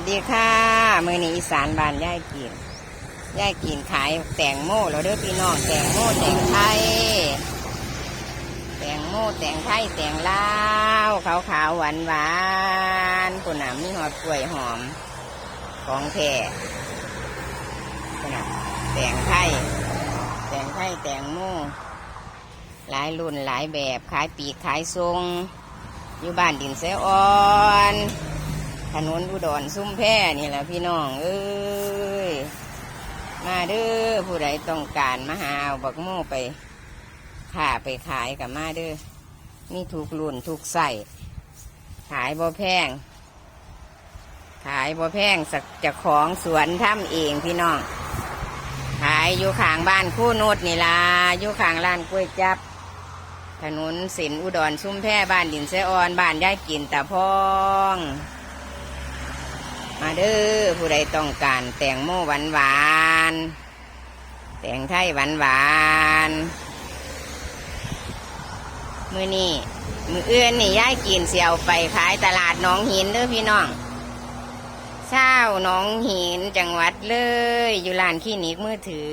วัสดีค่ะ มือนี้อีสานบ้านย่ายกินย่ายกินขายแตงโมแล้วเด้อพี่น้องแตงโมแตงไทยแตงโมแตงไทยแตงลาวขาวขาวหวานหวานๆขนน่ะมีหอดกล้วยหอม ของแท้ปุ่นน่ะแตงไทยแตงไทยแตงโมหลายรุ่นหลายแบบขายปีกขายทรง อยู่บ้านดินเสออน ถนนอุดรซุ้มแพนี่แหละพี่น้อง เอ้ย มาเด้อผู้ใดต้องการมาหาบักโม่ไปข่าไปขายกับมาเด้อมีถูกรุ่นถูกใส่ขายบ่แพง ขายบ่แพงสักจะของสวนทำเองพี่น้อง ขายอยู่ข้างบ้านคู่นดนี่ล่ะอยู่ข้างร้านกล้วยจับ ถนนสินอุดรชุ่มแพบ้านดินเสออนบ้านย่ายกินตาพอง มาเด้อผู้ใดต้องการแตงโมหวานหวานแตงไทยหวานหวานมือนี่มือเอื้อนนี่ย่ายกินเสียวไปขายตลาดน้องหินเด้อพี่น้องเช้าน้องหินจังหวัดเลย อยู่ร้านคลินิกมือถือ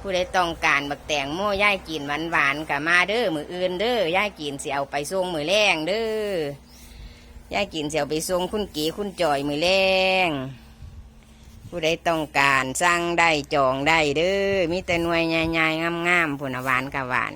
ผู้ใดต้องการบักแตงโม่ย่ายกินหวานหวานกับมาเด้อมืออื่นเด้อย่ายกินเสียวไปส่งมือแรงเด้อ ย่ายกินเสียวไปส่งคุณกีคุณจอยมือแรงผู้ใดต้องการสั่งได้จองได้เด้อมีแต่หน่วยใหญ่ๆงามๆผุนน่ะหวานกับหวาน